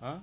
А?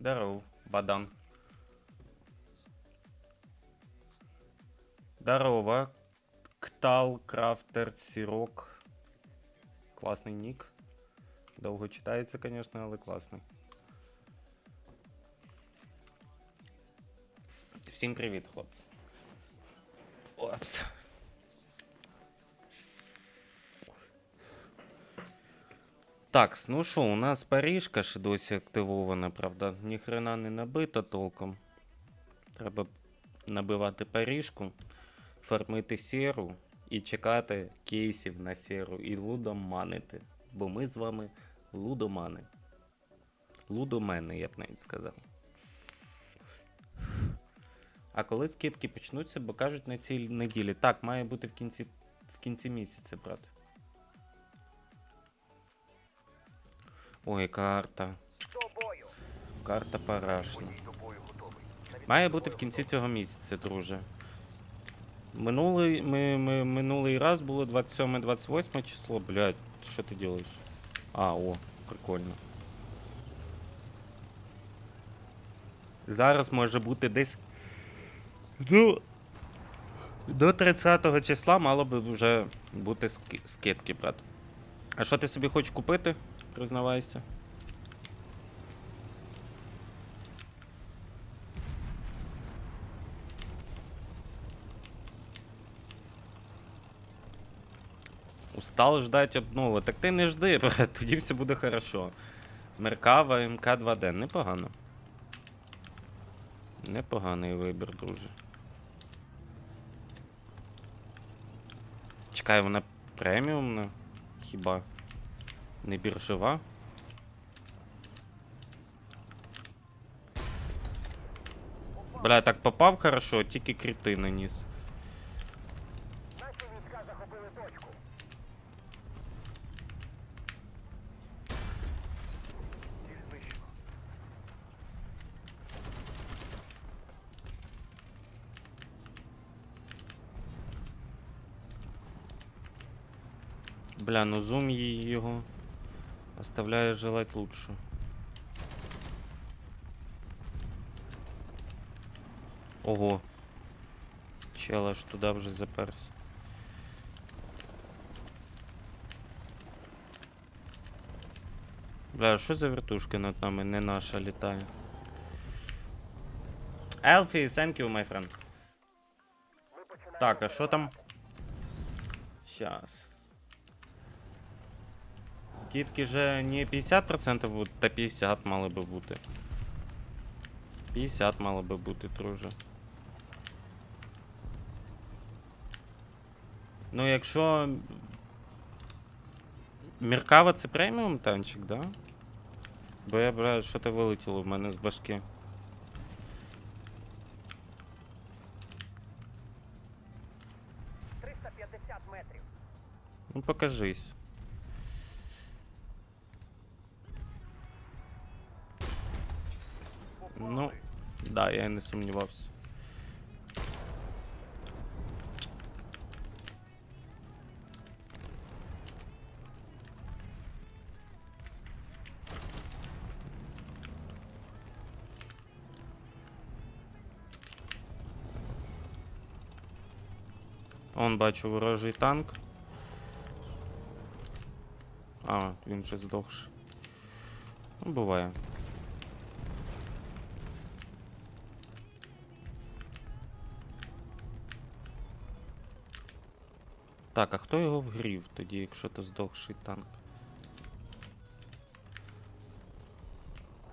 Здоров, бадан. Здорово. Ктал, крафтер, сірок. Класний нік. Довго читається, звісно, але класний. Всім привіт, хлопці. Опс. Так, ну що, у нас Паріжка ще досі активована, правда. Ніхрена не набита толком. Треба набивати Паріжку, фармити сіру і чекати кейсів на сіру і лудом манити. Бо ми з вами лудомани. Лудомени, я б навіть сказав. А коли скидки почнуться, бо кажуть на цій неділі. Так, має бути в кінці, в кінці місяця, брат. Ой, карта. Карта парашна. Має бути в кінці цього місяця, друже. Минулий, ми, ми, минулий раз було 27-28 число, блядь, що ти робиш? А, о, прикольно. Зараз може бути десь. Ну. До 30 числа мало би вже бути скидки, брат. А що ти собі хочеш купити? Признавайся. Устал ждать обнови. Так ти не жди, брат, тоді все буде хорошо. Меркава МК2D. Непогано. Непоганий вибір, друже. Чекай, вона преміумна? Хіба? Не біржова? Бля, так попав хорошо, тільки кріти наніс. Бля, ну зум її його оставляє желать лучше. Ого. Чел аж туди вже заперся. Бля, що за вертушка над нами не наша літає? Елфі, thank you, my friend. Так, а що там? Щас. Скидки же не 50% будуть, та 50 мали би бути. 50 мало би бути, друже. Ну, якщо. Міркава це преміум танчик, да? Бо я, бля, що то вилетіло в мене з башки. Ну покажись. Я не сумнівався. Он бачу ворожий танк. А, він ще здохший. Ну, буває. Так, а хто його вгрів тоді, якщо то здохший танк?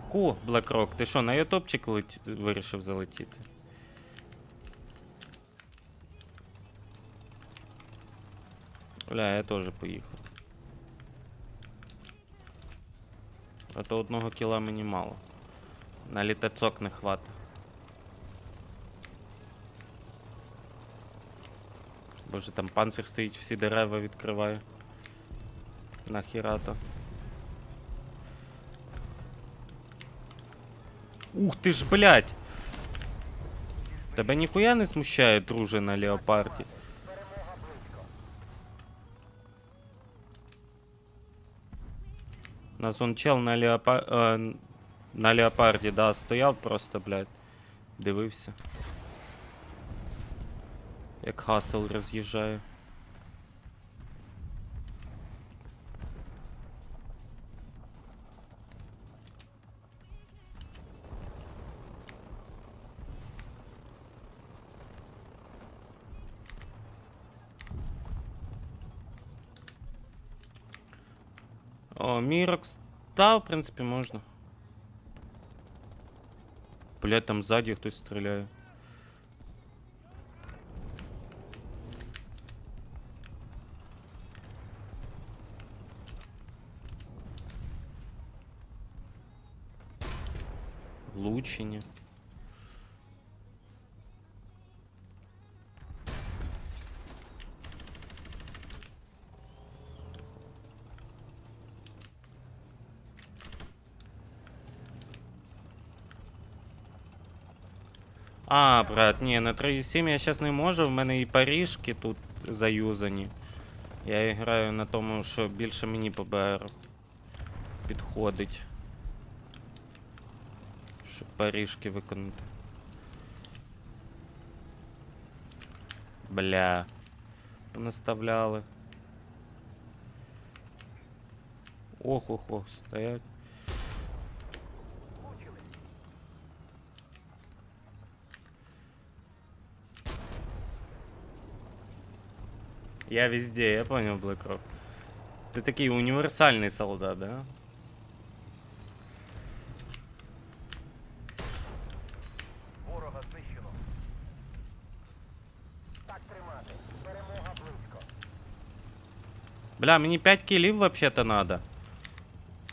Ку, Блекрок, ти що, на ютубчик лет... вирішив залетіти? Бля, я теж поїхав. А то одного кіла мені мало. На літацок не хватить. Боже, там панцир стоїть, всі дерева відкриває. Нахіра то. Ух ти ж, блядь! Тебе ніхуя не смущає, друже, на леопарді? Нас он чел на леопар... е, на леопарді, да, стояв просто, блядь. Дивився. Як Хасл роз'їжджає. О, Мірокс. Та, в принципі, можна. Блять, там ззаді хтось стріляє. А, брат, ні, на 3.7 я зараз не можу, в мене і паріжки тут заюзані. Я граю на тому, що більше мені по БР підходить. Щоб паріжки виконати. Бля. Наставляли. Ох, ох, ох, стоять. Я везде, я понял, Блэкрофт. Ты такой универсальный солдат, да? Ворога знищено. Так тримати. Перемога близько. Бля, мені 5 кілів вообще-то надо.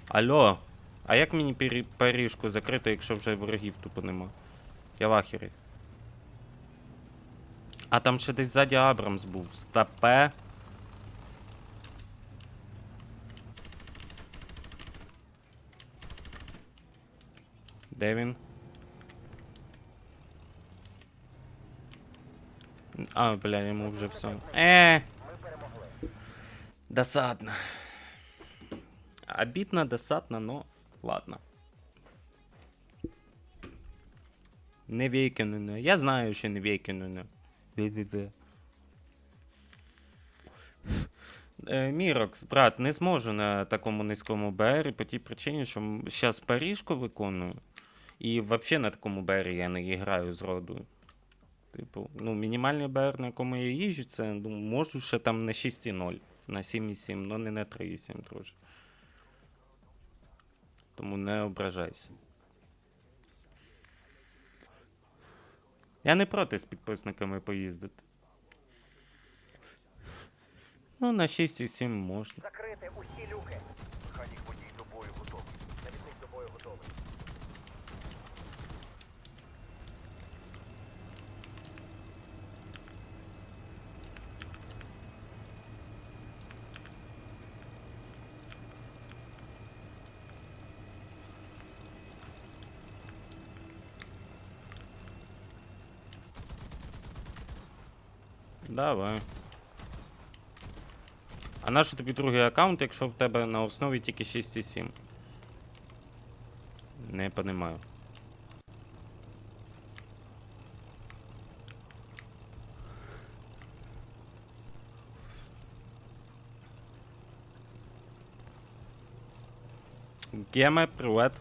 Алло. А як мені пері- паріжку закрити, якщо вже ворогів тупо нема? Я в ахері. А там ще десь ззаді Абрамс був. Стапе. Де він? А, бля, йому вже все. Е. Досадно. Обидно, досадно, но ладно. Не викинено. Я знаю, що не викинено. Ди-ди-ди. Е, Мірокс, брат, не зможу на такому низькому БРі по тій причині, що зараз Паріжку виконую. І взагалі на такому БРі я не граю з роду. Типу, ну, мінімальний БР, на якому я їжджу, це ну, можу ще там на 6,0, на 7,7, але не на 3,7 трошки. Тому не ображайся. Я не проти з підписниками поїздити. Ну, на 6,7 можна. Закрити усі люки. Давай. А наш тобі другий аккаунт, якщо в тебе на основі тільки 6,7? Не понимаю. Геме, привет.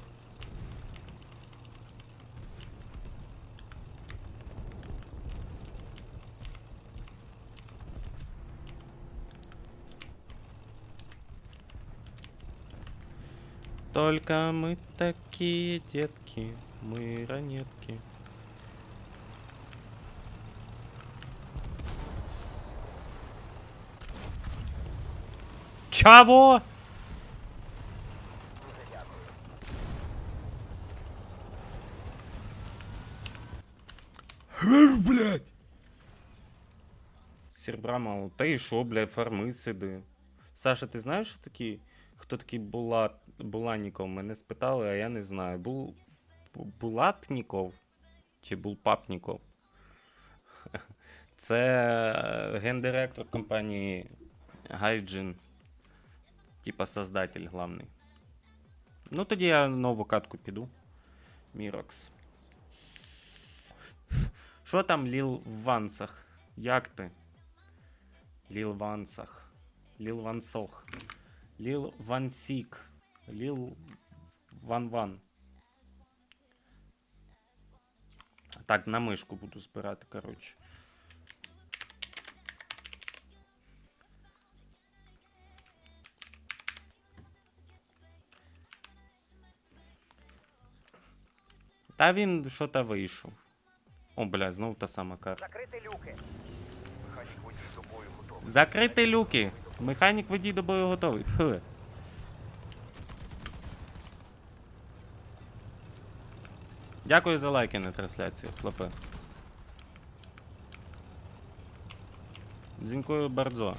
Только мы такие детки, мы ранетки. С- Чего? Дуже дякую. блядь. Сербра мало. Та і що, блядь, фарми сиди. Саша, ти знаєш, що такі, хто такий Булат, Буланіков? Мене спитали, а я не знаю. Бул, Бу- Булатніков чи Булпапніков? Це гендиректор компанії Гайджин. Типа создатель главний. Ну тоді я нову катку піду. Мірокс. Що там Ліл Вансах? Як ти? Ліл Вансах. Ліл Вансох. Ліл Вансік. Ліл Ван Ван. Так, на мишку буду збирати, коротше. Та він що-то вийшов. О, бля, знову та сама карта. Закрити люки. Механік водій до бою готовий. Закрити люки. Механік водій до бою готовий. Фу. Дякую за лайки на трансляції, хлопи. Дзінькою бардзо.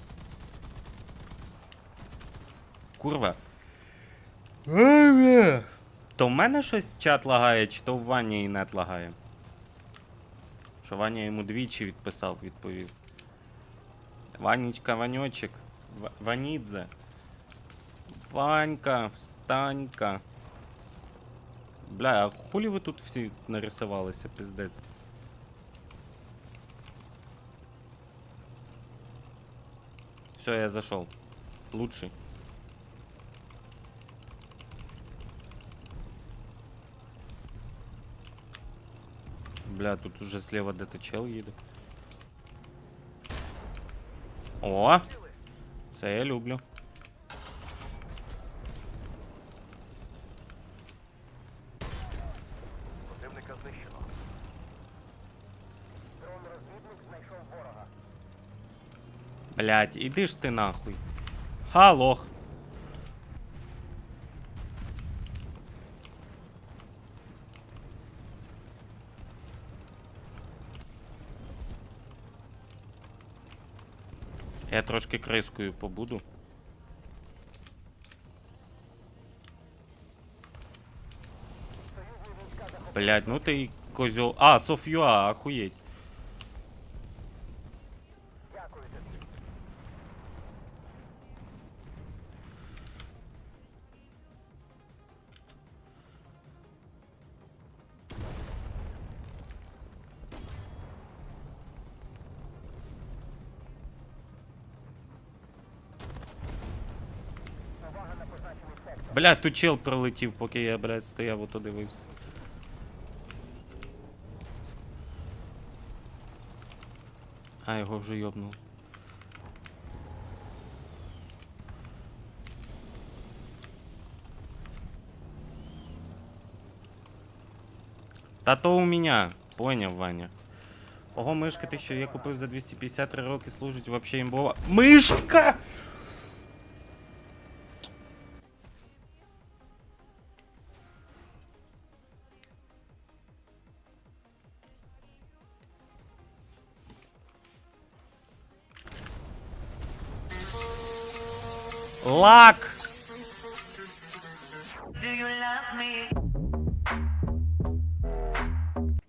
Курва. То в мене щось чат лагає, чи то в Вані і нет лагає. Що Ваня йому двічі відписав, відповів. Ванечка, Ванечек, В- Ванидзе. Ванька, встанька. Бля, а хулі ви тут всі нарисувалися, пиздець. Все, я зашел. Лучший. Бля, тут уже слева где-то чел їде. О! Це я люблю. Противника знищено. Дрон-розвідник знайшов ворога. Блять, іди ж ти нахуй. Ха, Я трошки крискою побуду. Блять, ну ти козьол. А, Соф'юа, охуєть. Блядь, тут чел пролетів, поки я, блядь, стояв ото дивився. А, його вже йобнув. Та то у меня, поняв, Ваня. Ого, мишка, ти що я купив за 253 роки, служить вообще імбова. Мишка! Лак!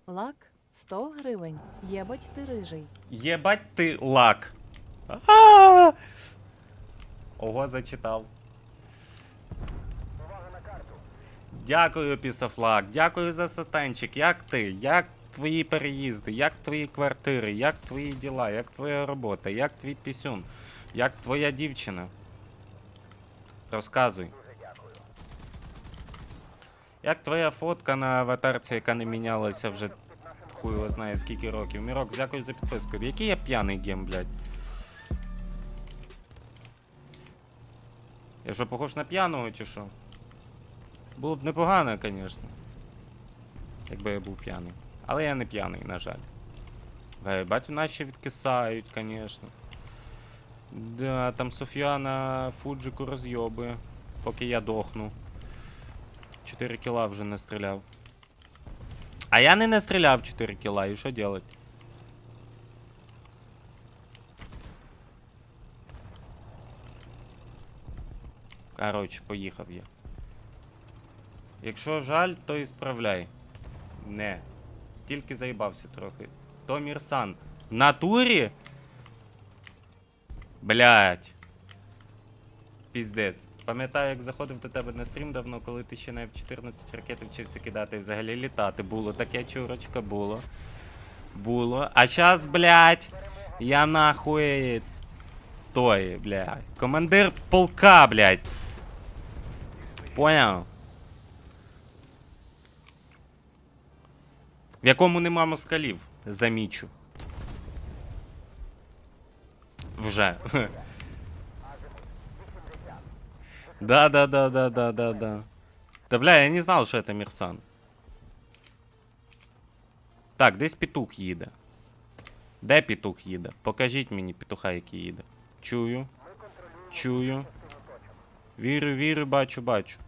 Лак 100 гривень. Єбать ти рижий. Єбать ти лак. А! Ого, зачитав. Дякую, пісофлак. Дякую за сатанчик. Як ти? Як твої переїзди? Як твої квартири? Як твої діла? Як твоя робота? Як твій пісюн? Як твоя дівчина? Розказуй. Як твоя фотка на аватарці, яка не мінялася вже хуй його знає скільки років. Мірок, дякую за підписку. Який я п'яний гем, блядь? Я що, похож на п'яного чи що? Було б непогано, звісно. Якби я був п'яний. Але я не п'яний, на жаль. Бачу, наші відкисають, звісно. Да, там Софіана Фуджику розйобує, поки я дохну. 4 кіла вже не стріляв. А я не настріляв 4 кіла, і що делать? Короче, поїхав я. Якщо жаль, то і справляй. Не. Тільки заїбався трохи. То Мірсан. В натурі? Блять. Піздець. Пам'ятаю, як заходив до тебе на стрім давно, коли ти ще на F14 ракети вчився кидати і взагалі літати. Було таке чурочка, було. Було. А щас, блять, я нахуй той, блядь. Командир полка, блядь. Поняв? В якому нема москалів, замічу. Вже. Да, да, да, да, да, да, да. Да бля, я не знал, що це Мірсан. Так, десь петух їде. Де петух їде? Покажіть мені петуха, який їде. Чую. Чую. Вірю, вірю, бачу, бачу.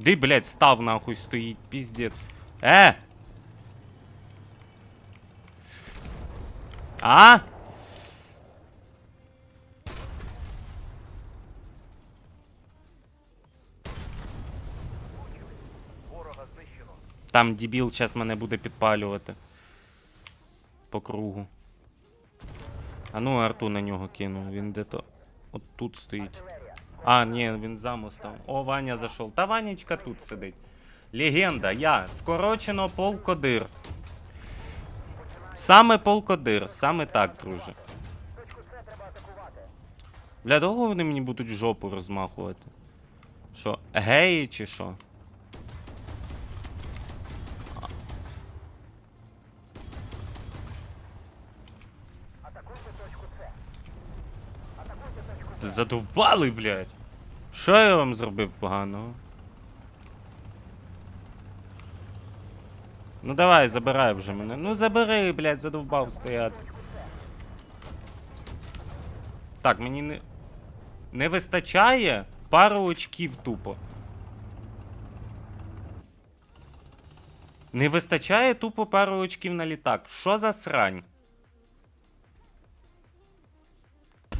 Де, блядь, став нахуй стоїть, піздець. Е! А? Там дебіл зараз мене буде підпалювати. По кругу. А ну арту на нього кину. Він де-то. От тут стоїть. А, ні, він за мостом. О, Ваня зайшов. Та Ванечка тут сидить. Легенда, я. Скорочено полкодир. Саме полкодир, саме так, друже. Бля, довго вони мені будуть жопу розмахувати? Що, геї чи що? Задовбали, блядь. Що я вам зробив поганого? Ну давай, забирай вже мене. Ну забери, блядь, задовбав стояти. Так, мені не. Не вистачає пару очків тупо. Не вистачає тупо пару очків на літак. Що за срань?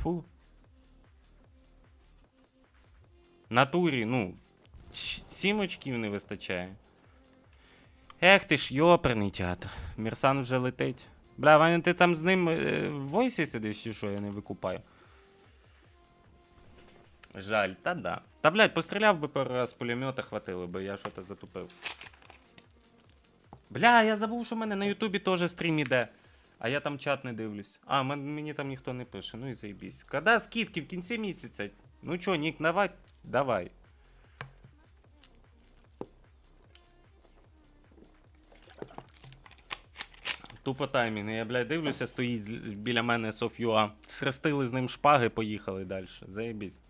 Фу. Натурі, ну. щ- Сім очків не вистачає. Ех ти ж йоперний театр. Мірсан вже летить. Бля, Ваня, ти там з ним е, в войсі сидиш чи що, я не викупаю. Жаль, та да. Та блядь, постріляв би пару раз з пулемета, хватило би, я що-то затупив. Бля, я забув, що в мене на Ютубі теж стрім іде. А я там чат не дивлюсь. А, мені там ніхто не пише, ну і заєбісь. Когда скидки в кінці місяця? Ну чо, Нік, давай, давай. Тупо таймінг. Я, блядь, дивлюся, стоїть біля мене Соф'юа. Срестили з ним шпаги, поїхали далі. Заєбісь.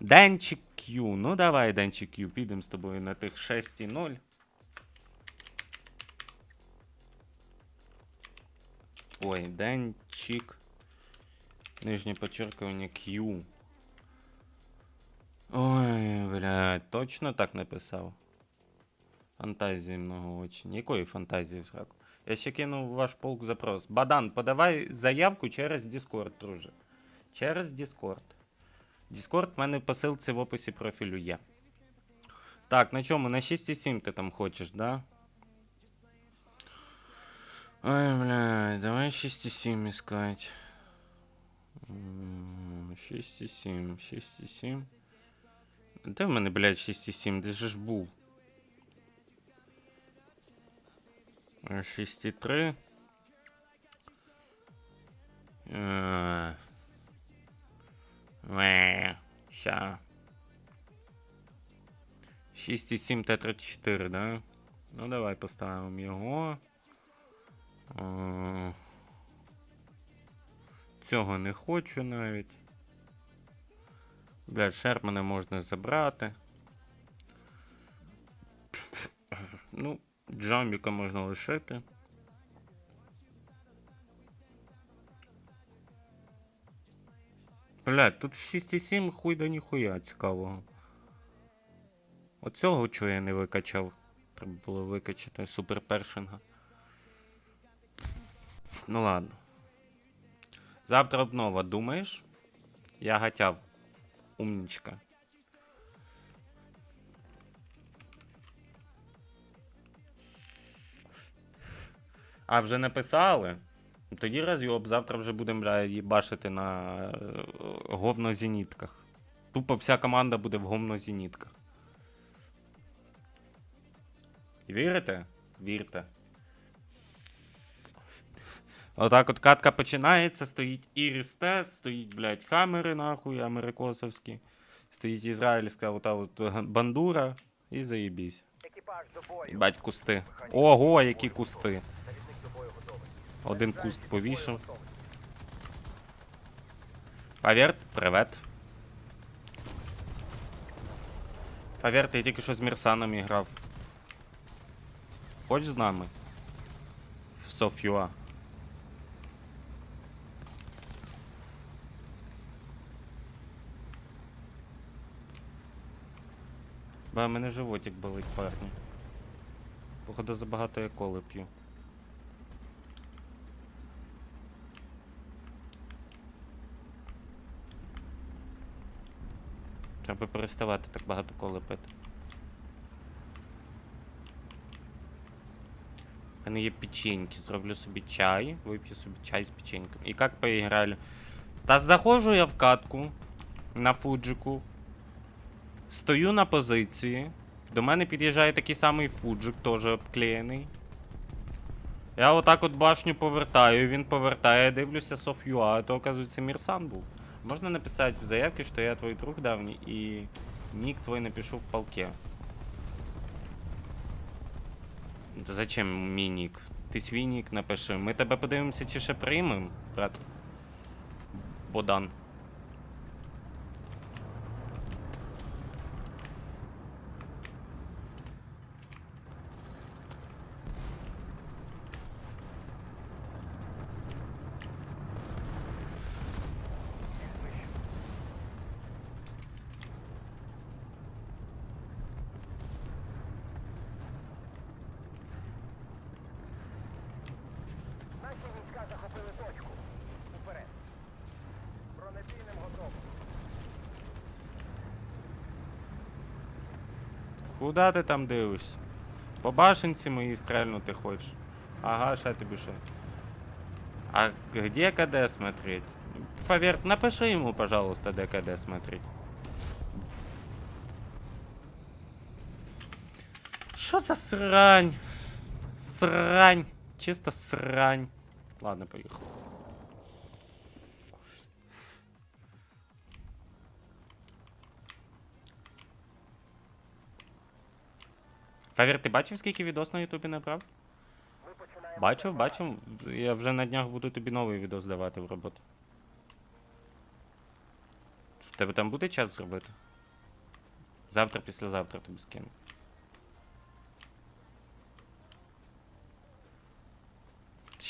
Денчик Q. Ну давай, Денчик Q, підемо з тобою на тих 6,0. Ой, Денчик. Нижнє подчеркивання Q. Ой, блядь, точно так написав. Фантазії много очень. Якої фантазії сраку? Я ще кинув ваш полк запрос. Бадан, подавай заявку через Discord, друже. Через Discord. Discord в мене посилці в описі профілю є. Так, на чому? На 6,7 ти там хочеш, да? Ой, блядь, давай 6,7 искать. М, 6,7, 6,7. Де в мене, блядь, 6,7? Де же ж був? Е, 6,3. Е. Е. Ща. 6,7 Т-34, да? Ну, давай поставимо його. Цього не хочу навіть. Блядь, Шермана можна забрати. Ну, Джамбіка можна лишити. Блядь, тут 6,7 хуй да ніхуя цікавого. Оцього чого я не викачав. Треба було викачати супер першинга. Ну ладно. Завтра обнова, думаєш? Я гатяв. Умнічка. А, вже написали? Тоді розйоб, завтра вже будемо бля, їбашити на е, говнозенітках. Тупо вся команда буде в говнозенітках. Вірите? Вірте. Отак от катка починається, стоїть Іріс Тес, стоїть, блядь, хамери, нахуй, америкосовські. Стоїть ізраїльська ота от бандура і заєбісь. Бать кусти. Ого, які кусти. Один куст повішав. Паверт, привет. Паверт, я тільки що з Мірсаном грав. Хоч з нами? В Соф'юа. Ба, мене животик болить, парні. Походу забагато я коли п'ю. Треба переставати так багато коли пити. У мене є печеньки, зроблю собі чай, вип'ю собі чай з печеньками. І як поіграли? Та заходжу я в катку на фуджику. Стою на позиції. До мене під'їжджає такий самий фуджик, теж обклеєний. Я отак от башню повертаю, він повертає, дивлюся Соф'юа, а то, оказується, Мірсан був. Можно написать в заявке, что я твой друг давний, и ник твой напишу в полке. То зачем мій нік? Ти свій нік напиши. Ми тебе подивимося, чи ще приймем, брат. Бодан. Куда ти там дивишся? По башенці моїй стрельнути хочеш? Ага, ще тобі що. А где КД смотреть? Фаверт, напиши ему, пожалуйста, где КД смотреть. Що за срань? Срань. Чисто срань. Ладно, поїхав. Фавір, ти бачив, скільки відос на Ютубі набрав? Бачив, бачив. Я вже на днях буду тобі новий відос давати в роботу. В тебе там буде час зробити? Завтра, післязавтра тобі скину.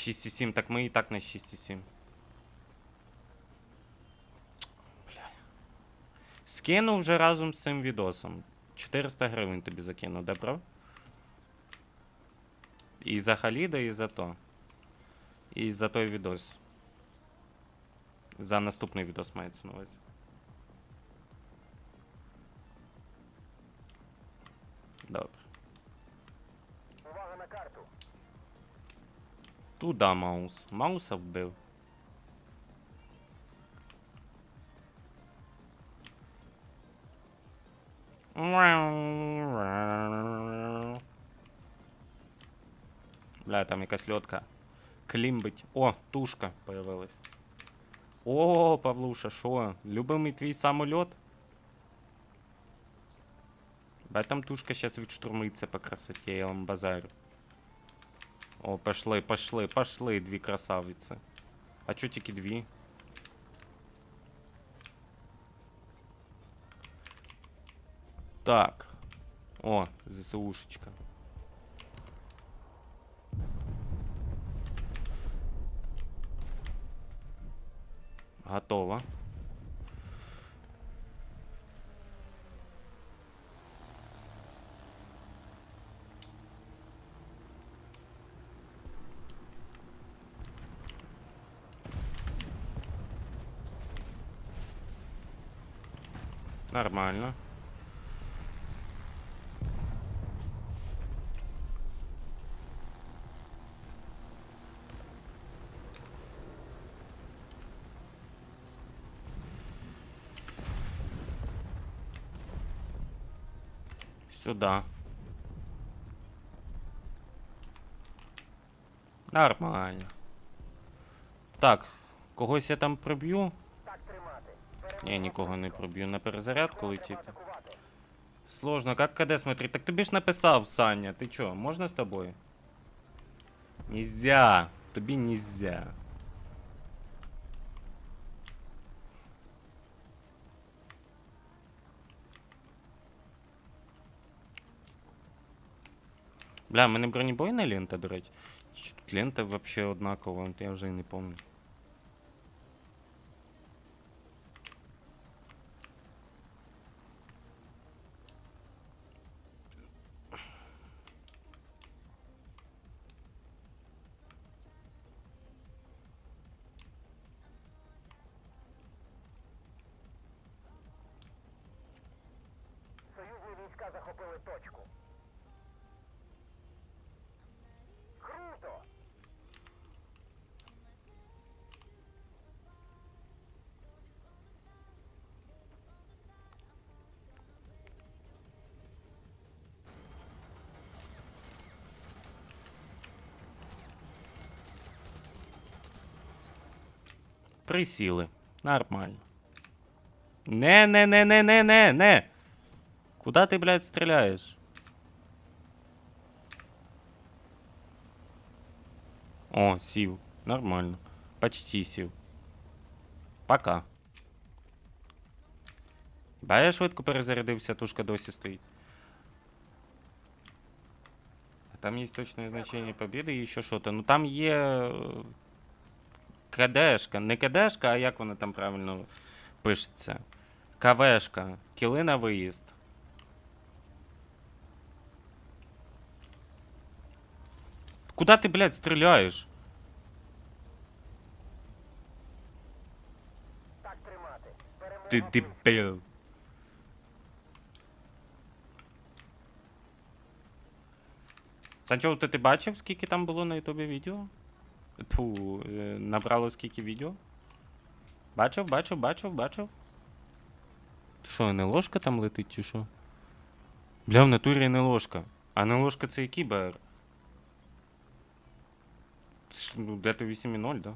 І сім, так ми і так на 6,7. Бля. Скину вже разом з цим відосом. 400 гривень тобі закину, добро? І за Халіда, і за то. І за той відос. За наступний відос мається на увазі. Добре. Увага на карту. Туда Маус. Мауса вбив. Бля, там якась льотка. Клімбить. О, тушка появилась. О, Павлуша, що? Любимий твій самольот? Бля, там тушка сейчас відштурмиться по красоті, я вам базарю. О, пошли, пошли, пошли, дві красавиці. А чо тільки дві? Так. О, ЗСУшечка. Готово. Нормально. Сюда. Нормально. Так, когось я там тримати. Ні, нікого не проб'ю на перезарядку летіти. Сложно, как КД смотри? Так тобі ж написав, Саня. Ти чо, можна з тобою? Нельзя. Тобі нельзя. Бля, в мене бронебойна лента, до речі. Чи тут лента вообще однакова, я вже і не пам'ятаю. Союзні війська захопили точку. Присіли. Нормально. Не, не, не, не, не, не, не. Куда ти, блядь, стріляєш? О, сів. Нормально. Почти сів. Пока. Ба я швидко перезарядився, тушка досі стоїть. Там є точне значення побіди і ще що-то. Ну там є. е, КДшка. Не КДшка, а як вона там правильно пишеться? КВшка. Кіли на виїзд. Куда ти, блядь, стріляєш? Ти дебіл. Санчо, ти, ти бачив, скільки там було на ютубі відео? Тьфу, е, набрало скільки відео? Бачив, бачив, бачив, бачив. Що, не ложка там летить чи що? Бля, в натурі не ложка. А не ложка це який БР? Це ж, ну, де-то 8.0, да?